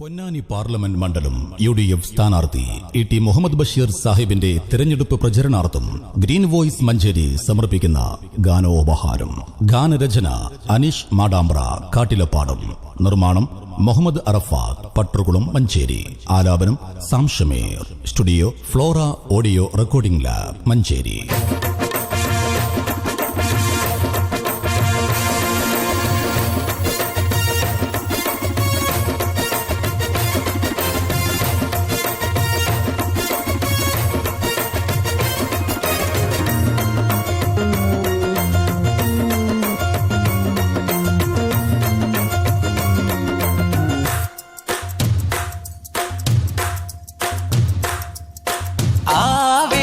Ponnani parliament മണ്ഡലം U D F സ്ഥാനാർത്ഥി E T Muhammad Basheer സാഹിബിന്റെ തിരഞ്ഞെടുപ്പ് പ്രചരണാർത്ഥം ഗ്രീൻ വോയിസ് മഞ്ചേരി സമർപ്പിക്കുന്ന ഗാനോപഹാരം. ഗാനരചന അനീഷ് മാടാമ്പ്ര കാട്ടിലപ്പാടം. നിർമ്മാണം മുഹമ്മദ് അറഫാദ് പട്രുകുളം മഞ്ചേരി. ആലാപനം സാംഷമേർ. Studio flora audio recording lab Manjeri.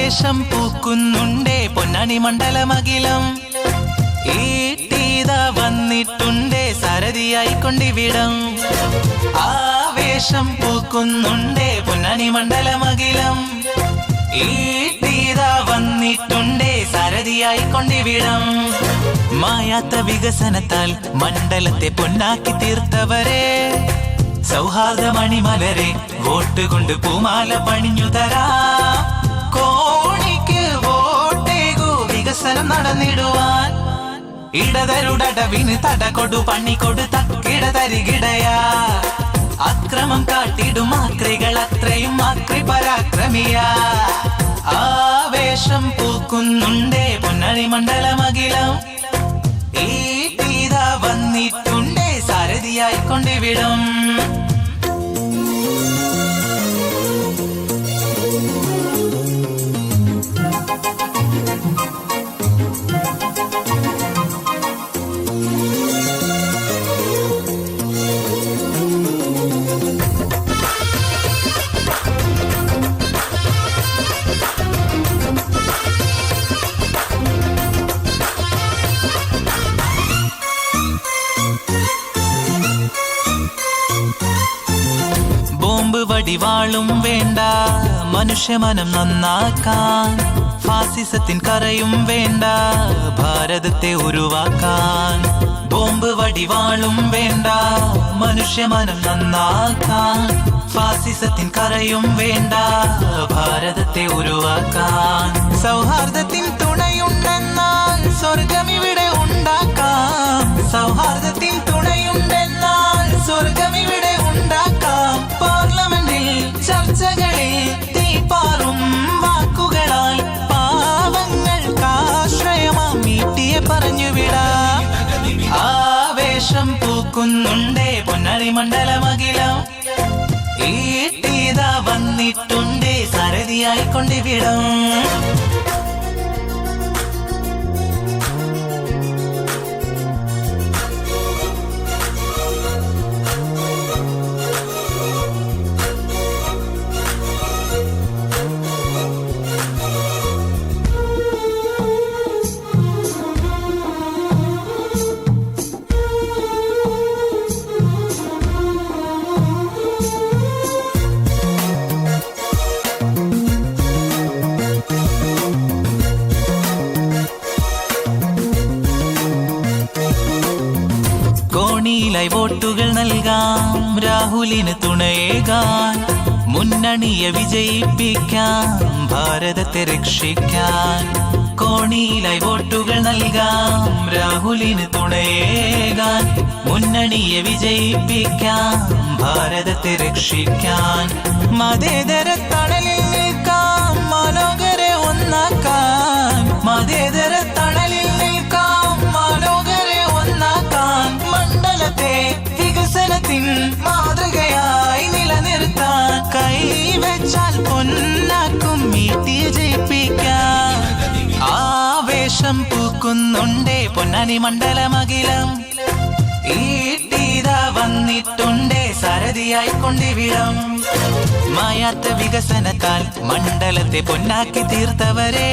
ആവേശം പൂക്കുന്നുണ്ടേ പൊന്നാണി മണ്ഡലമകിലം ഈട്ടീത വന്നിട്ടുണ്ടേ സാരഥിയായി കൊണ്ടിവിടം ആവേശം പൂക്കുന്നുണ്ടേ പൊന്നാണി മണ്ഡലമകിലം ഈട്ടീത വന്നിട്ടുണ്ടേ സാരഥിയായി കൊണ്ടിവിടം മായാത്ത വികസനത്താൽ മണ്ഡലത്തെ പൊന്നാക്കി തീർത്തവരെ. സൗഹാർദ്ദ മണിമലരെ വോട്ട് കൊണ്ട് പൂമാല പണിഞ്ഞു തരാ. വികസനം നടന്നിടുവാൻ. ഇടതരുടവിന് തടകൊടു പണികൊടു തക്കിട തരികിടയാ അക്രമം കാട്ടിടും ആക്രികൾ അത്രയും ആക്രി പരാക്രമിയാ. ആവേശം പൂക്കുന്നുണ്ടേ പൊന്നണി മണ്ഡലമകിലം ഈ തീത വന്നിട്ടുണ്ടേ സാരഥിയായി വടിവാളും വേണ്ട. മനുഷ്യമനം നന്നാക്കാൻ ഫാസിസത്തിൻ കറയും വേണ്ട. ഭാരതത്തെ ഉരുവാക്കാൻ ബോംബ് വടിവാളും വേണ്ട. മനുഷ്യമനം നന്നാക്കാൻ ഫാസിസത്തിൻ കറയും വേണ്ട. ഭാരതത്തെ ഉരുവാക്കാൻ. സൗഹാർദ്ദത്തിൻ തുണയുണ്ടെന്നാൽ സ്വർഗം ഇവിടെ ഉണ്ടാക്കാം. സൗഹാർദ്ദത്തിൻ തുണയുണ്ടെന്നാൽ സ്വർഗം ഇവിടെ തീപ്പാറും വാക്കുകളാൽ പാവങ്ങൾക്കാശ്രയമാം മീട്ടിയെ പറഞ്ഞു വിടാം. ആവേശം പൂക്കുന്നുണ്ടേ പൊന്നണി മണ്ഡലമകിലം. ഈട്ടീത വന്നിട്ടുണ്ടേ സരതിയായി കോണിയിലായി വോട്ടുകൾ നൽകാം. രാഹുലിന് തുണയേകാൻ. മുന്നണിയെ വിജയിപ്പിക്കാം. ഭാരതത്തെ രക്ഷിക്കാൻ. കോണിയിലായി വോട്ടുകൾ നൽകാം. രാഹുലിന് തുണയേകാൻ. മുന്നണിയെ വിജയിപ്പിക്കാം. ഭാരതത്തെ രക്ഷിക്കാൻ. മതേതര തണലിൽ നിൽക്കാം മനോഹരെ ഒന്നാക്കാൻ മതേതര പൊന്നാനി മണ്ഡലമകിലം. ഈട്ടീത വന്നിട്ടുണ്ടേ സാരഥിയായി കൊണ്ടിവിടം മായാത്ത വികസനത്താൽ മണ്ഡലത്തെ പൊന്നാക്കി തീർത്തവരെ.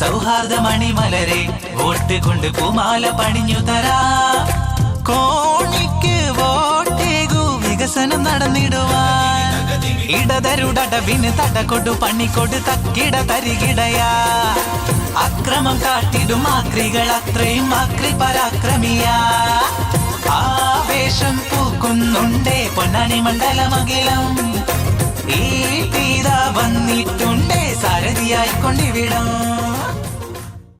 സൗഹാർദ്ദ മണിമലരെ വോട്ട് കൊണ്ട് പൂമാല പണിഞ്ഞു തരാ. കോണിക്ക് വോട്ടേകു വികസനം നടന്നിടുവാൻ. ഇടതരുടവിന് തടകൊടു പണിക്കൊടു തക്കിട തരികിടയാ അക്രമം കാട്ടിടും ആക്രികൾ അത്രയും ആക്രി പരാക്രമിയാ. ആവേശം പൂക്കുന്നുണ്ടേ പൊന്നാനി മണ്ഡലമകിലം. ഈ പീത വന്നിട്ടുണ്ടേ സാരഥിയായിക്കൊണ്ടിവിടം.